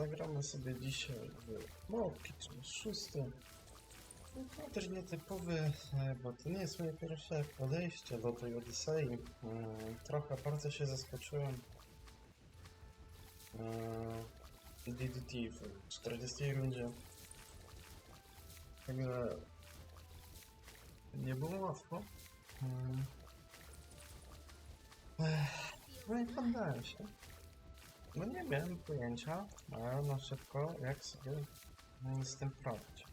zagramy sobie dzisiaj w małpki, czyli szósty. No też nietypowy, e, bo to nie jest moje pierwsze podejście do tej Odysei. Mm, Trochę bardzo się zaskoczyłem. e, DDT w 40 rundzie. Także nie było łatwo. Mm. No i poddałem się. No nie miałem pojęcia, ale na szybko jak sobie z tym poradzić.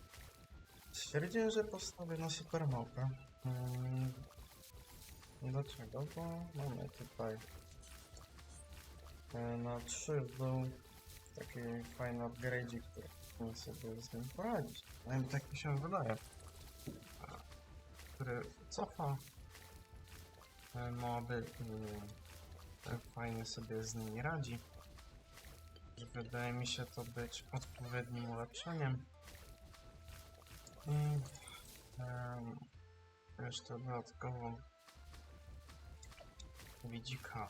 Stwierdziłem, że postawię na super małpę. Mm, Dlaczego? Bo mamy tutaj e, na 3 w dół taki fajny upgrade, który sobie z nim poradzić. Tak mi się wydaje. Który cofa e, moby i e, fajnie sobie z nimi radzi. Wydaje mi się to być odpowiednim ulepszeniem. I em, jeszcze dodatkowo widzika.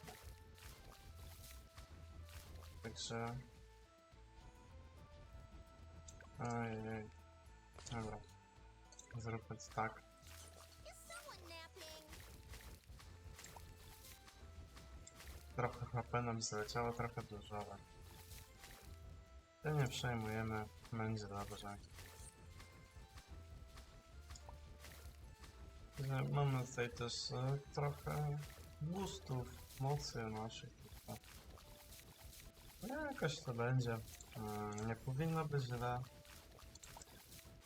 Także... Ojej. Dobra. Zróbmy tak. Trochę HP nam zleciało, trochę dużo, ale... Nie przejmujemy, będzie dobrze. Że Mamy tutaj też e, trochę boostów, mocy naszych. No, jakoś to będzie. E, Nie powinno być źle.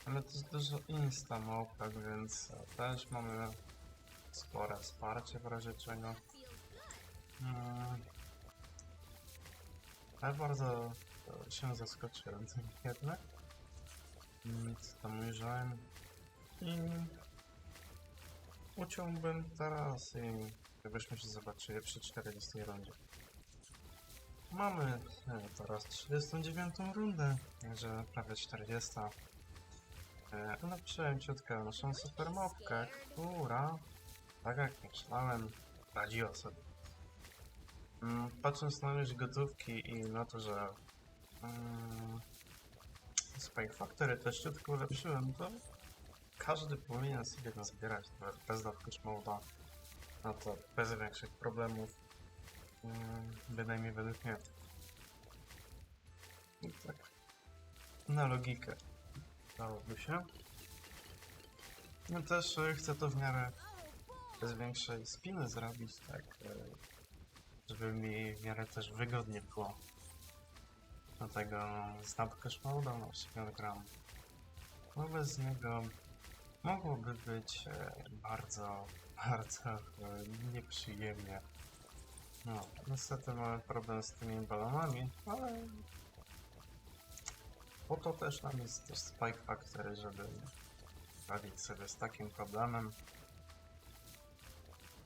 Ale też dużo insta małpek, więc e, też mamy spore wsparcie w razie czego. Mm. Ale bardzo e, się zaskoczyłem tym jednak. Nic tam ujrzałem. I uciąłbym teraz i gdybyśmy się zobaczyli przy 40 rundzie. Mamy e, teraz 39 rundę, także prawie 40. E, Ulepszyłem ciutkę naszą super mopkę, która, tak jak myślałem, radziła sobie. Mm, Patrząc na ilość gotówki i na to, że Spike Factory też ciutko ulepszyłem, to każdy powinien sobie nazbierać bez dawki moda na to bez większych problemów. Mm, Bynajmniej według mnie. I tak. Na logikę dałoby się. No też e, chcę to w miarę bez większej spiny zrobić, tak. e, żeby mi w miarę też wygodnie było. Dlatego Snap Cash Mode na przykład gram. No bez niego mogłoby być e, bardzo, bardzo e, nieprzyjemnie. No, niestety mamy problem z tymi balonami, ale po to też nam jest też Spike Factory, żeby radzić sobie z takim problemem.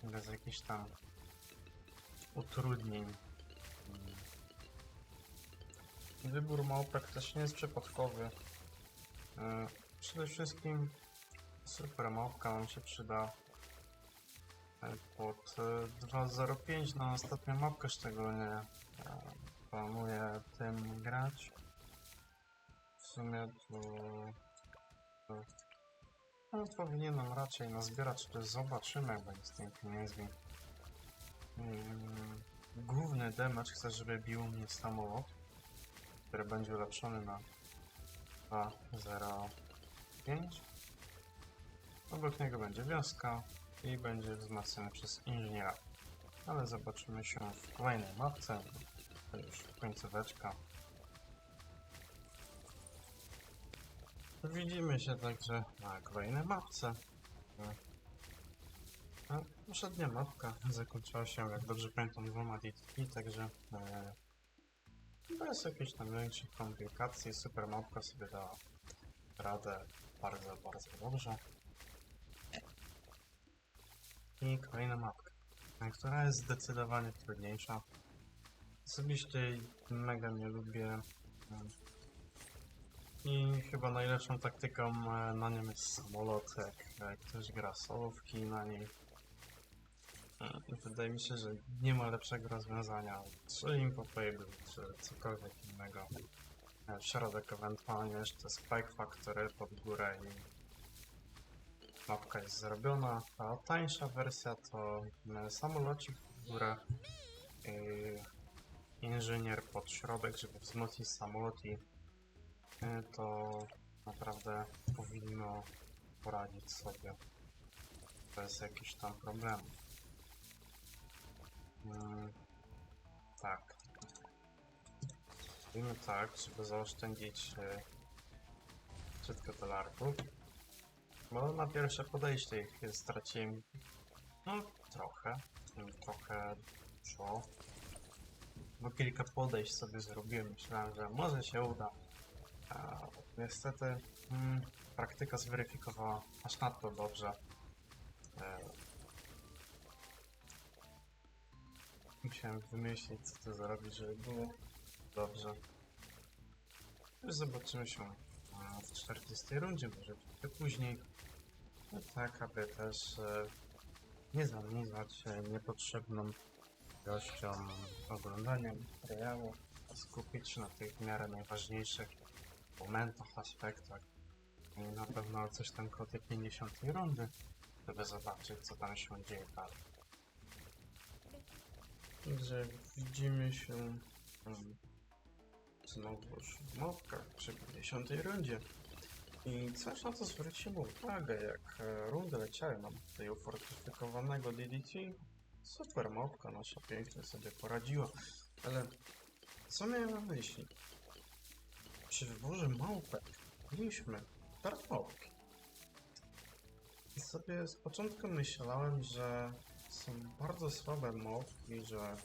Bez jakichś tam utrudnień. Wybór małpek też nie jest przypadkowy. E, Przede wszystkim super małpka nam się przyda e, pod e, 2.05 na ostatnią mapkę szczególnie. E, Planuję tym grać. W sumie to... to no, powinienem raczej nazbierać, czy zobaczymy jak będzie z tymi pieniędzmi. Główny damage chcę, żeby bił mnie samolot, który będzie ulepszony na 2.05. Obok niego będzie wioska i będzie wzmacniany przez inżyniera. Ale zobaczymy się w kolejnej mapce. To już końcóweczka. Widzimy się także na kolejnej mapce. A poprzednia mapka zakończyła się, jak dobrze pamiętam, dwoma DTP, także e, bez jakichś tam komplikacji super mapka sobie dała radę bardzo, bardzo dobrze. I kolejna mapka, która jest zdecydowanie trudniejsza. Osobiście mega nie lubię. e, I chyba najlepszą taktyką e, na nim jest samolot, jak ktoś gra solówki na niej. E, Wydaje mi się, że nie ma lepszego rozwiązania. Czy Impopable, czy cokolwiek innego. e, w środek ewentualnie jeszcze Spike Factory pod górę i mapka jest zrobiona. A tańsza wersja to e, samolocik w górę i inżynier pod środek, żeby wzmocnić samolot i e, to naprawdę powinno poradzić sobie bez jakichś tam problemów. Tak. Zrobimy tak, żeby zaoszczędzić e, wszystko dolarków. Bo na pierwsze podejście ich straciłem no trochę, trochę dużo. Bo kilka podejść sobie zrobiłem, myślałem, że może się uda. A niestety mm, praktyka zweryfikowała aż nadto dobrze. E, musiałem wymyślić, co to zrobić, żeby było dobrze. Już zobaczymy się w 40 rundzie, może trochę później. No tak, aby też e, nie zamieniać się niepotrzebną ilością oglądania materiału, a skupić się na tych w miarę najważniejszych momentach, aspektach. I na pewno coś tam koło tej 50 rundy, żeby zobaczyć, co tam się dzieje dalej. Także widzimy się um, znowuż w mopkach przy 50 rundzie. I coś na to zwrócimy uwagę, jak e, rundy leciały nam tutaj ufortyfikowanego DDT. Super mopka nasza pięknie sobie poradziła, ale co miałem na myśli? Przy wyborze małpek mieliśmy dart małpki. I sobie z początku myślałem, że są bardzo słabe małpki, że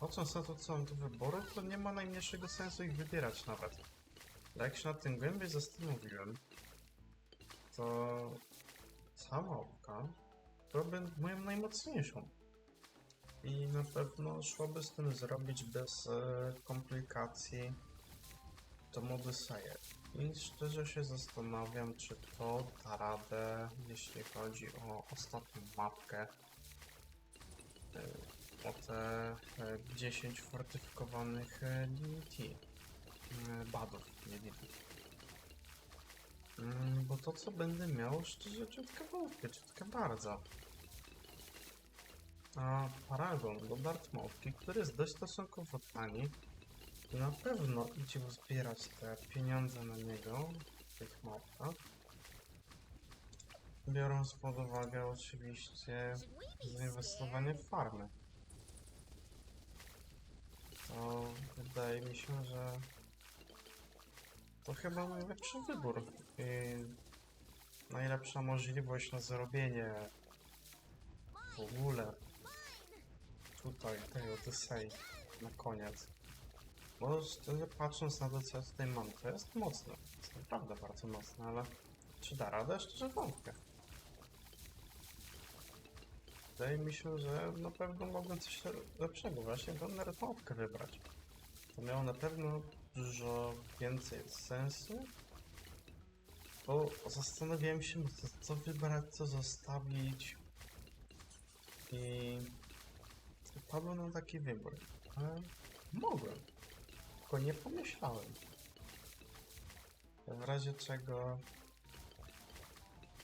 patrząc na to, co mam do wyboru, to nie ma najmniejszego sensu ich wybierać nawet. Ale jak się nad tym głębiej zastanowiłem, to ta małpka byłaby moją najmocniejszą. I na pewno szłoby z tym zrobić bez e, komplikacji to Modyseję. I szczerze się zastanawiam, czy to da radę, jeśli chodzi o ostatnią mapkę. E, O te e, 10 fortyfikowanych e, DDT. e, Badów, nie DDT. Mm, Bo to co będę miał, szczerze ciutkę wątpię, ciutkę bardzo. A Paragon do Dartmouthki, który jest dość stosunkowo tani, na pewno idzie uzbierać te pieniądze na niego w tych mapach. Biorąc pod uwagę oczywiście zainwestowanie w farmy. To wydaje mi się, że to chyba najlepszy wybór i najlepsza możliwość na zrobienie w ogóle tutaj tej Odysei na koniec. Bo patrząc na to, co ja tutaj mam, to jest mocne. Jest naprawdę bardzo mocne, ale czy da radę? Szczerze wątpię. Wydaje mi się, że na pewno mogłem coś lepszego, właśnie tą nerfowkę wybrać. To miało na pewno dużo więcej sensu, bo zastanawiałem się, co, co wybrać, co zostawić i padłem na taki wybór. Ale mogłem, tylko nie pomyślałem. W razie czego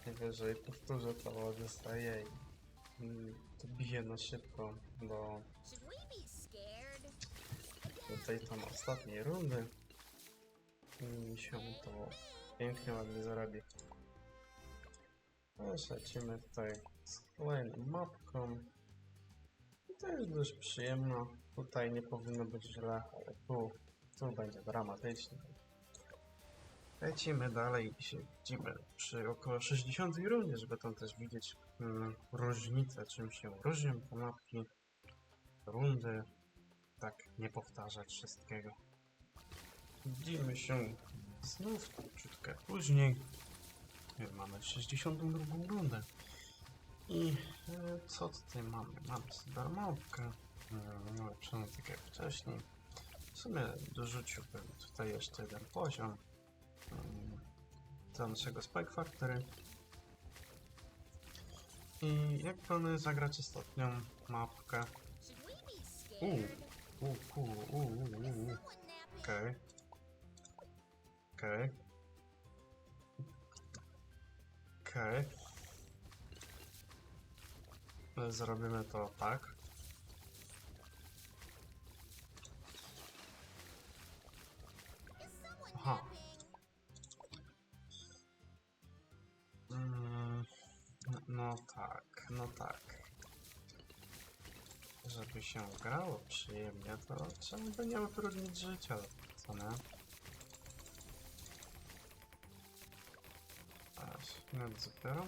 najwyżej powtórzę to Odyseję i to bije na szybko do tej tam ostatniej rundy i mi się to pięknie ładnie zarobi. Też lecimy tutaj z kolejną mapką. I to jest dość przyjemno. Tutaj nie powinno być źle, ale tu, tu będzie dramatycznie. Lecimy dalej i się widzimy przy około 60 rundzie, żeby tam też widzieć mm, różnicę, czym się różnią te rundy, tak nie powtarzać wszystkiego. Widzimy się znów troszeczkę później. Mamy 62 rundę. I e, co tutaj mamy? Mamy darmowkę, e, ulepszoną tak jak wcześniej. W sumie dorzuciłbym tutaj jeszcze jeden poziom do naszego Spike Factory. I jak planuję zagrać ostatnią mapkę? Uuu, uuu, uuu, uuu? Okej. Okej. Okej. Zrobimy to tak. No, tak, no tak. Żeby się grało przyjemnie, to trzeba by nie utrudnić życia, co nie? Aż, no dopiero?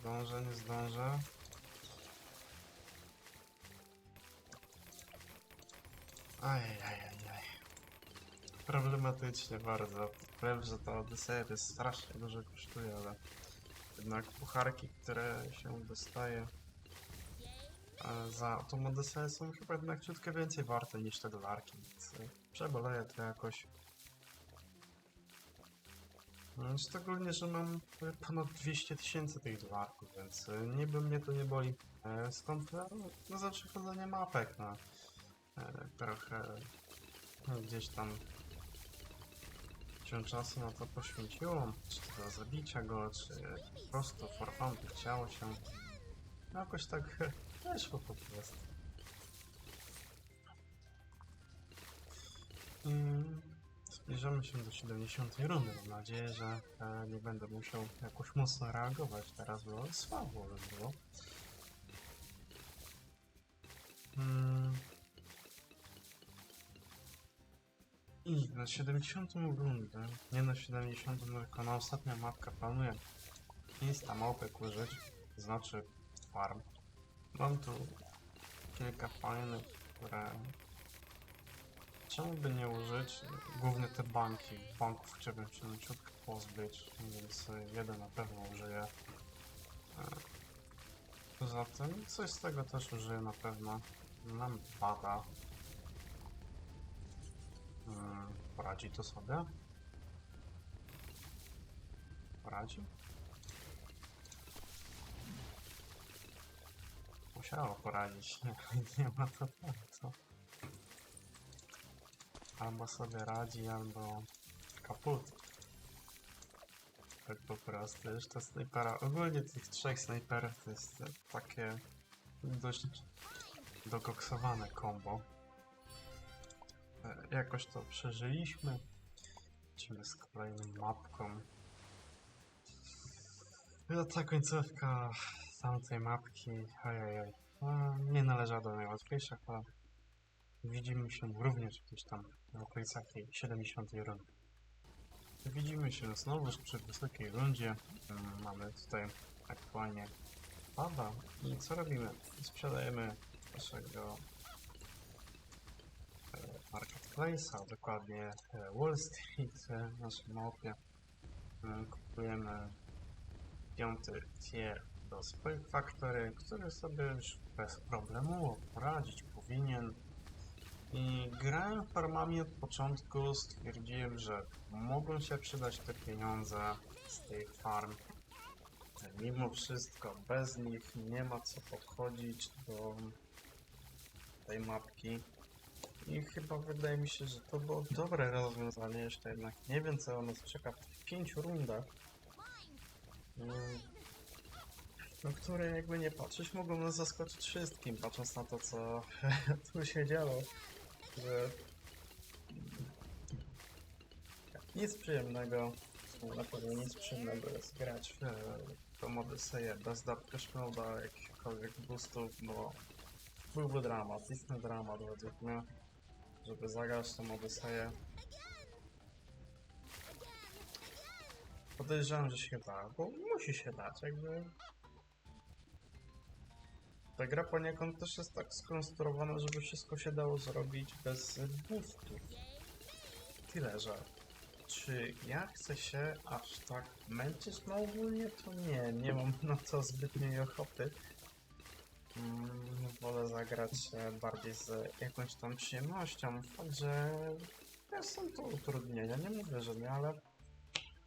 Zdążę, nie zdążę. Ajajajaj. Problematycznie bardzo. Wiem, że ta Odyseja jest strasznie dużo kosztuje, ale jednak pucharki, które się dostaje e, za tą Odyseję są chyba jednak ciutkę więcej warte niż te dolarki, więc e, przeboleję to jakoś. No, Szczególnie, że mam ponad 200 tysięcy tych dolarków, więc e, niby mnie to nie boli. Stąd e, no, za przechodzenie mapek na trochę no, gdzieś tam się czasu na to poświęciło, czy to do zabicia go, czy po prostu for chciało się. No jakoś tak weszło po prostu. I zbliżamy się do 70 rundy. Mam nadzieję, że e, nie będę musiał jakoś mocno reagować. Teraz było słabo by było. Na 70 rundę, nie na 70, tylko na ostatnią mapkę planuję insta małpek użyć, znaczy farm. Mam tu kilka fajnych, które czemu by nie użyć, głównie te banki, banków chciałbym się na ciutkę pozbyć, więc jeden na pewno użyję. E, Poza tym coś z tego też użyję na pewno. Nam bada. Mm, Poradzi to sobie? Poradzi? Musiało poradzić, nie, nie ma to co. Albo sobie radzi, albo kaput. Tak po prostu, już ta snajpera, ogólnie tych trzech snajperów to jest takie dość dokoksowane combo. Jakoś to przeżyliśmy. Lecimy z kolejną mapką. No ta końcówka tamtej mapki, ojojoj, no, nie należała do najłatwiejszych, ale widzimy się również gdzieś tam w okolicach tej 70 rundy. Widzimy się znowu przy wysokiej rundzie. Mamy tutaj aktualnie pada i co robimy? Sprzedajemy naszego marketplace'a, dokładnie e, Wall Street, e, w naszej mapie. E, Kupujemy piąty tier do Spoil Factory, który sobie już bez problemu poradzić powinien. I grałem farmami od początku, stwierdziłem, że mogą się przydać te pieniądze z tej farm. Mimo wszystko, bez nich nie ma co podchodzić do tej mapki. I chyba wydaje mi się, że to było dobre rozwiązanie. Jeszcze jednak nie wiem, co nas czeka w pięciu rundach. Mm, No, które jakby nie patrzeć, mogą nas zaskoczyć wszystkim, patrząc na to, co tu się działo. Że nic przyjemnego, na pewno nic przyjemnego jest grać w e, tą Odyseję bez Dark Moda, jakichkolwiek boostów, bo byłby dramat, istny dramat według mnie, żeby zagrać tą Odyseję. Podejrzewam, że się da, bo musi się dać, jakby... Ta gra poniekąd też jest tak skonstruowana, żeby wszystko się dało zrobić bez boostów. Tyle, że czy ja chcę się aż tak męczyć? No ogólnie to nie, nie mam na to zbytniej ochoty. Mm, wolę zagrać e, bardziej z jakąś tam przyjemnością. Fakt, że też są to utrudnienia, nie mówię, że nie, ale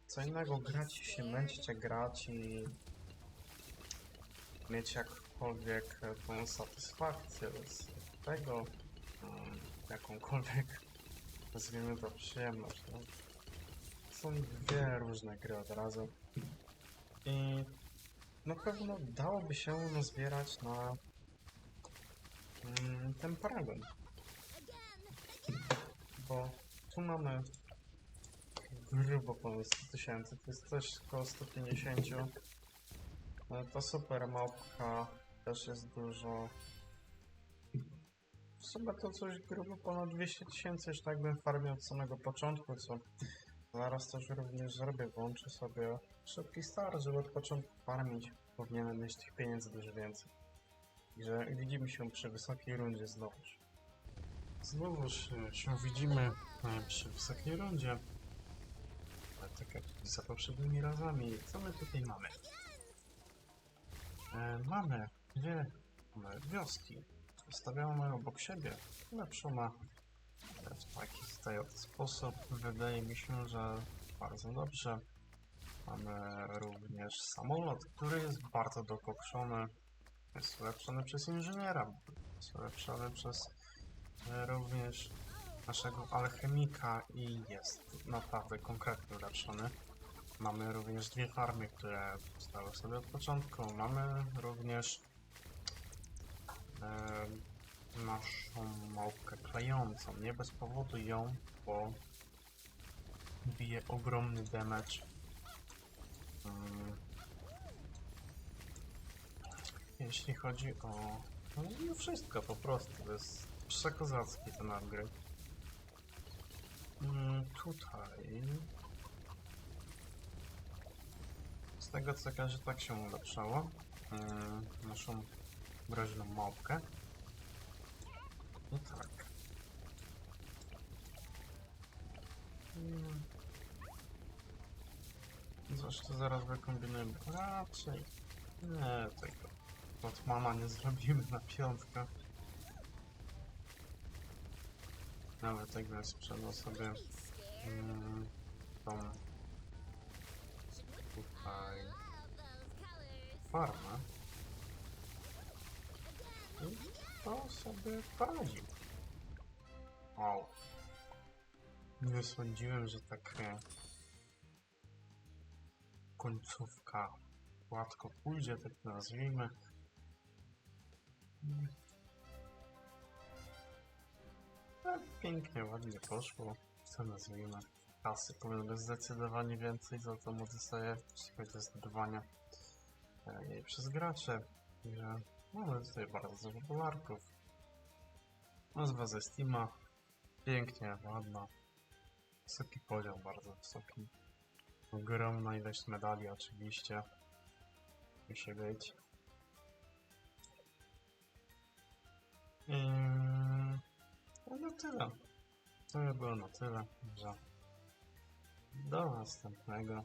co innego grać się męczyć, grać i mieć jakkolwiek e, tą satysfakcję z tego, mm, jakąkolwiek nazwijmy to przyjemność. No. Są dwie różne gry od razu. I na pewno dałoby się nazbierać na mm, ten paragon. Bo tu mamy grubo ponad 100 tysięcy, to jest coś około 150. No, Ta super małpka też jest dużo. W sumie to coś grubo ponad 200 tysięcy, już tak bym farmił od samego początku, co zaraz też również zrobię. Włączę sobie szybki start, żeby od początku farmić. Powinienem mieć tych pieniędzy dużo więcej. Także widzimy się przy wysokiej rundzie znowuż. Znowuż e, się widzimy e, przy wysokiej rundzie. Ale Tak jak za poprzednimi razami. Co my tutaj mamy? E, mamy dwie mamy wioski. Stawiamy obok siebie. Lepszą ma w taki oto sposób. Wydaje mi się, że bardzo dobrze. Mamy również samolot, który jest bardzo dokokszony. Jest ulepszony przez inżyniera. Jest ulepszony przez e, również naszego alchemika i jest naprawdę konkretnie ulepszony. Mamy również dwie farmy, które stały sobie od początku. Mamy również e, naszą małpkę klejącą. Nie bez powodu ją, bo bije ogromny damage. Mm. Jeśli chodzi o... No wszystko po prostu, to jest przekozacki ten upgrade. Mm, tutaj... Z tego co każe tak się ulepszało. Mm, naszą groźną małpkę. I tak. Mm. Zresztą zaraz wykombinujemy. Raczej. Nie, tego. Od mama nie zrobimy na piątkę. Nawet tak więc sprzedał sobie mm, tą tutaj farmę. I to sobie poradzi. O. Nie sądziłem, że tak końcówka gładko pójdzie, tak nazwijmy. Tak, pięknie, ładnie poszło. Co nazwijmy? Kasy powinno być zdecydowanie więcej, za to mu dostaje swoje zdobywania e, jej przez gracze. Także mamy tutaj bardzo dużo dolarków. Nazwa ze Steama. Pięknie, ładna. Wysoki poziom, bardzo wysoki. Ogromna ilość medali oczywiście. Musi być. Eee, no tyle. To by było na tyle, że do następnego.